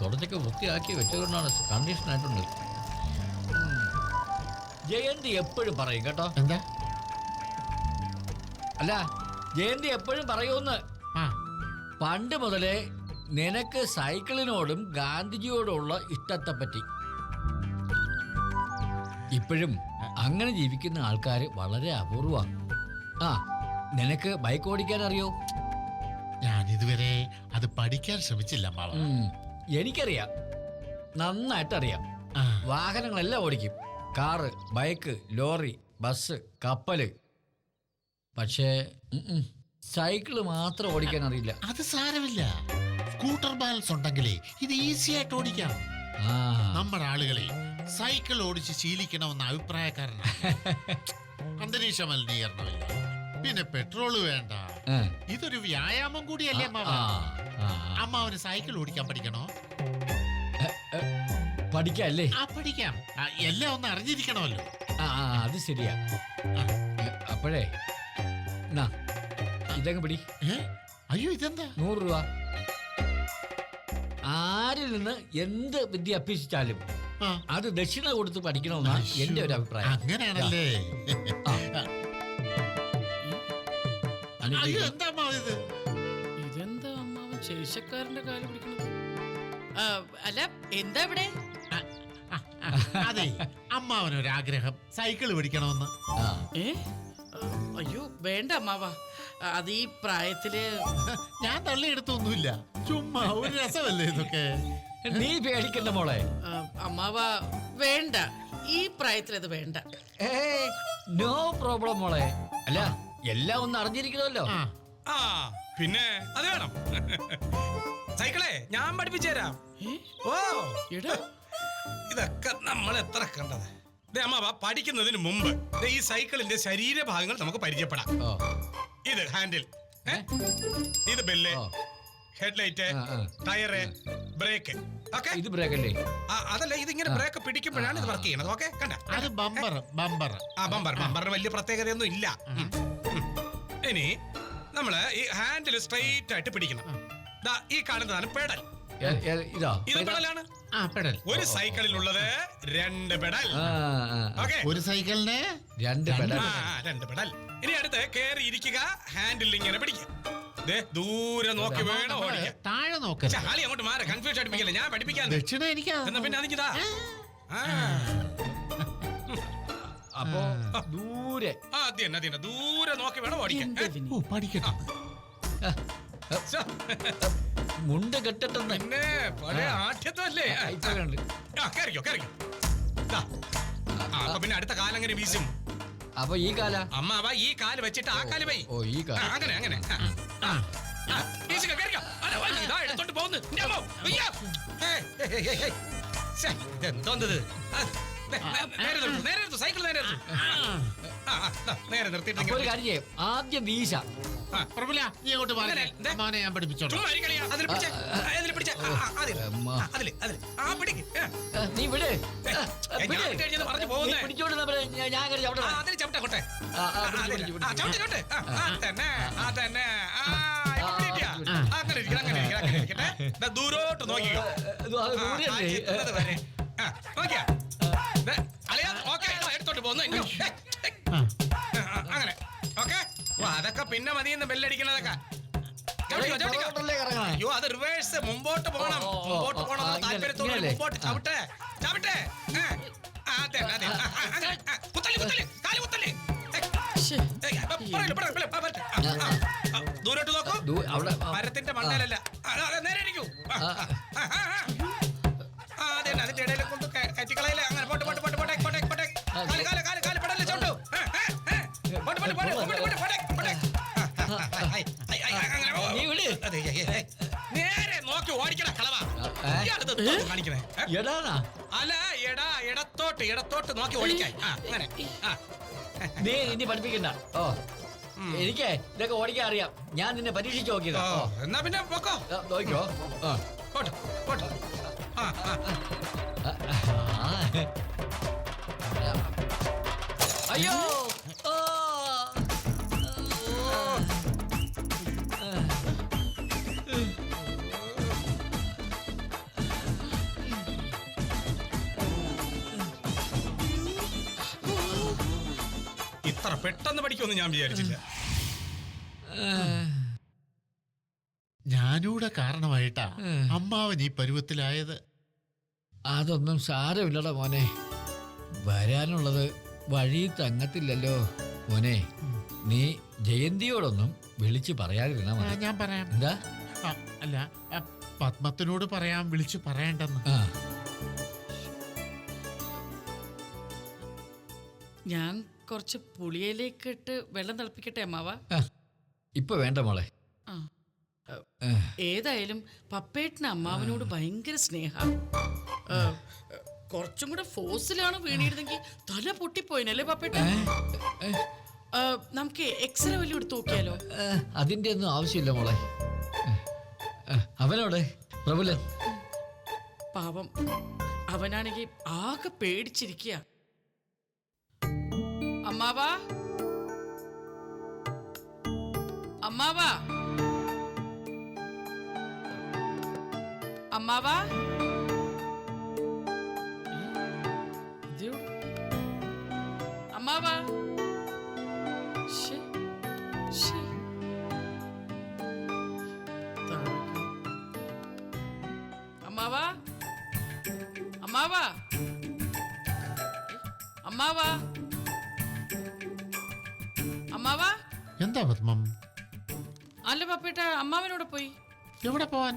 തുടച്ചൊക്കെ വൃത്തിയാക്കി വെച്ചുകൊണ്ടാണ് കണ്ടീഷൻ ആയിട്ടുണ്ട്. ജയന്തി എപ്പോഴും പറയും കേട്ടോ. എന്താ? അല്ല ജയന്തി എപ്പോഴും പറയൂന്ന് പണ്ട് മുതലേ നിനക്ക് സൈക്കിളിനോടും ഗാന്ധിജിയോടുള്ള ഇഷ്ടത്തെ പറ്റി ഇപ്പോഴും അങ്ങനെ ജീവിക്കുന്ന ആൾക്കാർ വളരെ അപൂർവമാണ് ആ നിനക്ക് ബൈക്ക് ഓടിക്കാൻ അറിയോ? ഞാൻ ഇതുവരെ അത് പഠിക്കാൻ ശ്രമിച്ചില്ല ഉം, എനിക്കറിയാം. നന്നായിട്ട് അറിയാം വാഹനങ്ങളെല്ലാം ഓടിക്കും. കാറ് ബൈക്ക് ലോറി ബസ് കപ്പൽ. പക്ഷേ സൈക്കിൾ മാത്രം ഓടിക്കാൻ അറിയില്ല. അത് സാരമില്ല. സ്കൂട്ടർ ബാലൻസ് ഉണ്ടെങ്കിലേ ഇത് ഈസി ആയിട്ട് ഓടിക്കാം. നമ്മുടെ ആളുകളെ സൈക്കിൾ ഓടിച്ച് ശീലിക്കണമെന്ന അഭിപ്രായക്കാരനാണ് അന്തരീക്ഷ മലിനീകരണമില്ല. പിന്നെ പെട്രോൾ വേണ്ട. ഇതൊരു വ്യായാമം കൂടിയല്ലേ ആ, അമ്മാവന് സൈക്കിൾ ഓടിക്കാൻ പഠിക്കണോ? പഠിക്കല്ലേ? ആ പഠിക്കാം. ആ, എല്ലാം ഒന്ന് അറിഞ്ഞിരിക്കണമല്ലോ. ആ ആ, അത് ശരിയാ. അപ്പോഴേ ഇതങ്ങ് പിടി. ഏ? അയ്യോ ഇതെന്താ? നൂറ് രൂപ. ആരിൽ നിന്ന് എന്ത് വിദ്യ അഭ്യസിച്ചാലും ആ. അത് ദക്ഷിണ കൊടുത്ത് പഠിക്കണമെന്നാണ് എന്റെ ഒരു അഭിപ്രായം. അങ്ങനെയാണല്ലേ. ആ. അയ്യോ എന്താ അമ്മാവ ഇത്? ശേഷക്കാരന്റെ കാൽ പിടിക്കണം ആ, അല്ല എന്താ ഇവിടെ? ആ, ആ, ആ, അതെ അമ്മാവനൊരാഗ്രഹം. സൈക്കിൾ പിടിക്കണമെന്ന്. ഏ? ആ, അയ്യോ വേണ്ട അമ്മാവ. ആ, അത് ഈ പ്രായത്തിൽ ഞാൻ തള്ളിയെടുത്തൊന്നുമില്ല. ചുമ്മാ ഒരു രസമല്ലേ ഇതൊക്കെ? നീ പേടിക്കണ്ട മോളെ. ആ, അമ്മാവ വേണ്ട. ഈ പ്രായത്തിൽ അത് വേണ്ട നോ പ്രോബ്ലം മോളെ. അല്ല എല്ലാം ഒന്ന് അറിഞ്ഞിരിക്കണമല്ലോ. ആ. ആ. പിന്നെ? അത് വേണം. സൈക്കിളെ ഞാൻ പഠിപ്പിച്ചു തരാം. ഓ ഇതൊക്കെ നമ്മൾ എത്ര കണ്ടത്? അമ്മാവ പഠിക്കുന്നതിന് മുമ്പ് ഈ സൈക്കിളിന്റെ ശരീരഭാഗങ്ങൾ നമുക്ക് പരിചയപ്പെടാം. ഇത് ഹാൻഡിൽ? ഇത് bell. Headlight. Tyre. Brake. Okay? ഇത് ബ്രേക്ക് അല്ലേ അതല്ല ഇതിങ്ങനെ ബ്രേക്ക് പിടിക്കുമ്പോഴാണ് ഇത് വർക്ക് ചെയ്യണത്. ഓക്കെ? കണ്ട. അത് ബമ്പർ ബമ്പർ. ആ ബമ്പർ. ബമ്പറിന് വലിയ പ്രത്യേകതയൊന്നും ഇല്ല. ഇനി നമ്മൾ ഈ ഹാൻഡിൽ സ്ട്രൈറ്റ് ആയിട്ട് പിടിക്കണം. ദാ ഈ കാണുന്നതാണ് പെടൽ എ- എ- ഇതാ. ഇത് പെടലാണ് ആ പെടൽ ഒരു സൈക്കിളിലുള്ളത് രണ്ട് പെടൽ ആ, ആ, ആ. ഓക്കെ. ഒരു സൈക്കിളിന് രണ്ട് പെടൽ ആ രണ്ട് പെടൽ ഇനി അടുത്ത് കയറി ഇരിക്കുക ഹാൻഡിൽ ഇങ്ങനെ പിടിക്കുക. ദേ ദൂരെ നോക്കി വേണം ഓടിക്കാൻ. താഴെ നോക്കരുത് ചാളി അങ്ങോട്ട് മാറ. കൺഫ്യൂഷൻ അടിപ്പിക്കല്ലേ ഞാൻ പഠിപ്പിക്കാൻ ദക്ഷിണ എനിക്ക്. എന്നാ പിന്നെ അതിക്കിതാ ആ. അപ്പോ ദൂരെ. ആ, അത് തന്നെ അത് തന്നെ. ദൂരെ നോക്കി വേണം ഓടിക്കാൻ. എന്താ? ഓ പഠിക്കട്ടെ. ശ്ശോ. മുണ്ട് കെട്ടിട്ടെന്ന്. പിന്നെ പഴയ ആദ്യത്തല്ലേ? ഇപ്പൊ കണ്ട്. ആ കയറിക്കോ കയറിക്കോ. ദാ. ആ, അപ്പൊ പിന്നെ അടുത്ത കാലം അങ്ങനെ വീശും? അപ്പൊ ഈ കാല? അമ്മ അവ ഈ കാൽ വെച്ചിട്ട് ആ കാൽ വൈ ഓ ഈ ആ, കാല. അങ്ങനെ അങ്ങനെ. ആ, ആ, ആ, വീശുക, കയറിക്കോ. അല്ല, വൈ, ഇതാ എടുത്തോണ്ട് പോകുന്നു. ഇന്റെ സൈക്കിൾ നേരെ നേരെ നിർത്തിയിട്ട് ഒരു കാര്യം ചെയ്യാം ആദ്യം വീശ പ്രഭുല നീ അങ്ങോട്ട് പറഞ്ഞേ മോനെ ഞാൻ പഠിപ്പിച്ചോളാം നീ വിട് ഏയ്, ആ, ബെല്ലടിക്കണതൊക്കെ? അയ്യോ അത് റിവേഴ്സ് മുമ്പോട്ട് പോകണം മുമ്പോട്ട് പോകണം താല്പര്യത്തോടെ? മുമ്പോട്ട് ആ. ചവിട്ടെ ചവിട്ടെ അതെ അതെ കുത്തൽ കുത്തൽ കാൽ കുത്തൽ ദൂരോട്ട് നോക്കൂ മരത്തിന്റെ ആ, നേരെ ഇരിക്കൂ അതെ അതിന്റെ ഇടയിലെ കൊണ്ട് കയറ്റിക്കളയില്ല അങ്ങനെ പോട്ട് പോട്ട് പോട്ട് പോട്ടെ പോട്ടെ പോട്ടെ കാൽ കാൽ കാൽ കാൽ പെടല്ലേ ചോട്ടു പോട്ടെ പോട്ട് പോട്ട് പോട്ട് പോട്ട് നീ വിട്. നേരെ നോക്കി ഓടിക്കണ കളവാ ഏ? ഇയാളിത് എന്തോന്ന് കാണിക്കണേ ഏ? എടാനാ അല്ല എടാ ഇടത്തോട്ട് ഇടത്തോട്ട് നോക്കി ഓടിക്കാൻ ആ അങ്ങനെ ആ നീ ഇനി പഠിപ്പിക്കണ്ട. ഓ. എനിക്ക് ഇതൊക്കെ ഓടിക്കാൻ അറിയാം. ഞാൻ നിന്നെ പരീക്ഷിച്ച് നോക്കിയതാ. ഓ, ഓ. എന്നാ പിന്നെ പൊക്കോ. ആ, നോക്കിക്കോ. ആ പോട്ടെ പോട്ടെ. ആ. ആ ആ. അയ്യോ. ഓ. ഇത്ര പെട്ടെന്ന് പഠിക്കുമെന്ന് ഞാൻ വിചാരിച്ചില്ല. ഞാനൂടെ കാരണമായിട്ടാ അമ്മാവൻ ഈ പരുവത്തിലായത്. അതൊന്നും സാരമില്ലടാ മോനെ. വരാനുള്ളത് വഴി തങ്ങത്തില്ലല്ലോ. മോനെ നീ ജയന്തിയോടൊന്നും വിളിച്ചു പറയാതിരുന്നാ മതി. ഞാൻ പറയാം. എന്താ? അല്ല പത്മത്തിനോട് പറയാം വിളിച്ചു പറയണ്ടെന്ന്. ഞാൻ കുറച്ച് പുളിയിലേക്ക് ഇട്ട് വെള്ളം തിളപ്പിക്കട്ടെ അമ്മാവ? ഇപ്പൊ വേണ്ട മോളെ. ഏതായാലും പപ്പേട്ടിന് അമ്മാവനോട് ഭയങ്കര സ്നേഹ. കുറച്ചും കൂടെ ഫോഴ്സിലാണ് വീണിരുന്നെങ്കിൽ തല പൊട്ടിപ്പോയിനല്ലേ പപ്പേട്ട നമുക്ക് എക്സ്റേ വല്ലതും എടുത്ത് നോക്കിയാലോ? അതിന്റെ ഒന്നും ആവശ്യമില്ല മോളെ. അവനോടെ പ്രബുലൻ പാവം. അവനാണെങ്കിൽ ആകെ പേടിച്ചിരിക്കുക അമ്മാവാ അമ്മാവാ അമ്മാവാ ഇത് അമ്മാവാ ശ്ശേ, ശ്ശേ. താഴേക്ക്. എന്താ പത്മം അല്ല പപ്പേട്ട അമ്മാവനോടെ പോയി. എവിടെ പോവാൻ?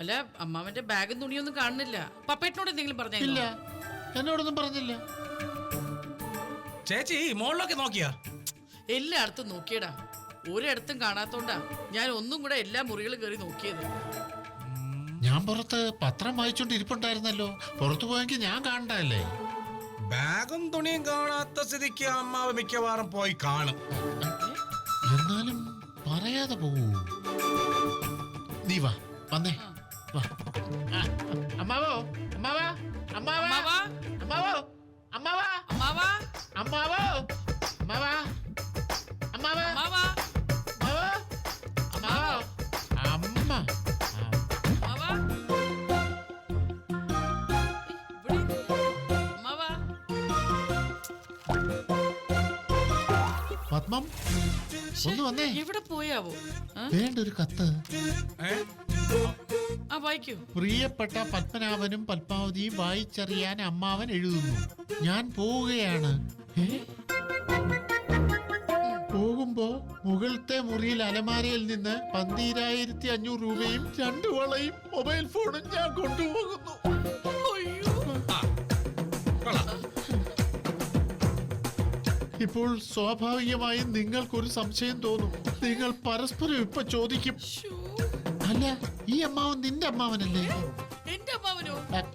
അല്ല അമ്മാവന്റെ ബാഗും തുണിയൊന്നും കാണുന്നില്ല. പപ്പേട്ടനോട് എന്തെങ്കിലും ഇല്ല. പറഞ്ഞില്ല എന്നോടൊന്നും പറഞ്ഞില്ല. ചേച്ചി മോളിലൊക്കെ നോക്കിയാ? എല്ലായിടത്തും നോക്കിയടാ. ഒരിടത്തും കാണാത്തോണ്ടാ ഞാൻ ഒന്നും കൂടെ എല്ലാ മുറികളും കയറി നോക്കിയത്. ഞാൻ പുറത്ത് പത്രം വായിച്ചോണ്ട് ഇരിപ്പുണ്ടായിരുന്നല്ലോ പുറത്തു പോയെങ്കിൽ ഞാൻ കാണണ്ടല്ലേ ബാഗും തുണിയും കാണാത്ത സ്ഥിതിക്ക് അമ്മാവ് മിക്കവാറും പോയി കാണും. എന്നാലും പറയാതെ പോകൂ നീ വാ വന്നേ. വാ. അമ്മാവോ അമ്മാവാ അമ്മാവാ അമ്മാവാ അമ്മാവോ അമ്മാവാ. അമ്മാവാ അമ്മാവോ. അമ്മാവാ. അമ്മാവാ അമ്മാവാ അമ്മാവോ. പത്മം ഒന്ന് വന്നേ. എവിടെ പോയാവോ? വേണ്ട ഒരു കത്ത്. ആ വായിക്കൂ. പ്രിയപ്പെട്ട പത്മനാഭനും പത്മാവതിയും വായിച്ചറിയാൻ അമ്മാവൻ എഴുതുന്നു. ഞാൻ പോവുകയാണ്? പോകുമ്പോ മുകളിലത്തെ മുറിയിൽ അലമാരയിൽ നിന്ന് പന്തിരായിരത്തി അഞ്ഞൂറ് രൂപയും രണ്ടു വളയും മൊബൈൽ ഫോണും ഞാൻ കൊണ്ടുപോകുന്നു. ഇപ്പോൾ സ്വാഭാവികമായും നിങ്ങൾക്കൊരു സംശയം തോന്നും. നിങ്ങൾ പരസ്പരം ഇപ്പൊ ചോദിക്കും. അല്ല ഈ അമ്മാവൻ നിന്റെ അമ്മാവനല്ലേ? എന്റെ അമ്മാവനോ?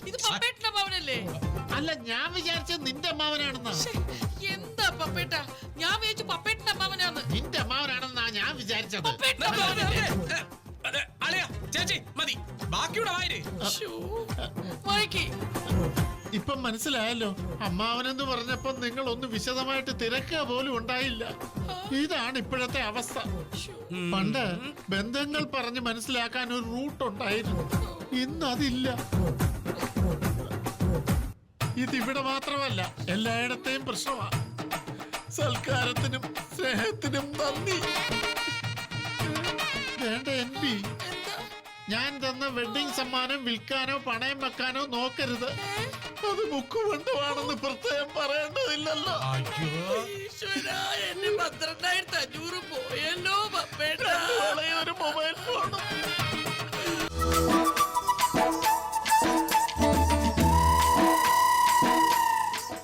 ഇത് പപ്പേട്ടന്റെ അമ്മാവനല്ലേ? അല്ല ഞാൻ വിചാരിച്ചത് നിന്റെ അമ്മാവനാണെന്നാ. എന്താ പപ്പേട്ട? ഞാൻ വിചാരിച്ചു പപ്പേട്ടന്റെ അമ്മാവനാണ് നിന്റെ അമ്മാവനാണെന്നാ ഞാൻ വിചാരിച്ചത്. ചേച്ചി മതി. ബാക്കിയുടെ വായര്. വായിക്ക്. ഇപ്പം മനസ്സിലായല്ലോ. അമ്മാവനെന്ന് പറഞ്ഞപ്പോ നിങ്ങൾ ഒന്ന് വിശദമായിട്ട് തിരക്കുക പോലും ഉണ്ടായില്ല. ഇതാണ് ഇപ്പോഴത്തെ അവസ്ഥ. പണ്ട് ബന്ധങ്ങൾ പറഞ്ഞ് മനസ്സിലാക്കാൻ ഒരു റൂട്ട് ഉണ്ടായിരുന്നു. ഇന്ന് അതില്ല. ഇതിവിടെ മാത്രമല്ല എല്ലായിടത്തെയും പ്രശ്നമാണ് സൽക്കാരത്തിനും സ്നേഹത്തിനും നന്ദി. വേണ്ട എൻ പി. ഞാൻ തന്ന വെഡിങ് സമ്മാനം വിൽക്കാനോ പണയം വെക്കാനോ നോക്കരുത്. അത് ബുക്ക് കൊണ്ടുവാണെന്ന് പ്രത്യേകം പറയേണ്ടതില്ലല്ലോ. എന്റെ പന്ത്രണ്ടായിരത്തി അഞ്ഞൂറ് പോയല്ലോ ഒരു മൊബൈൽ ഫോൺ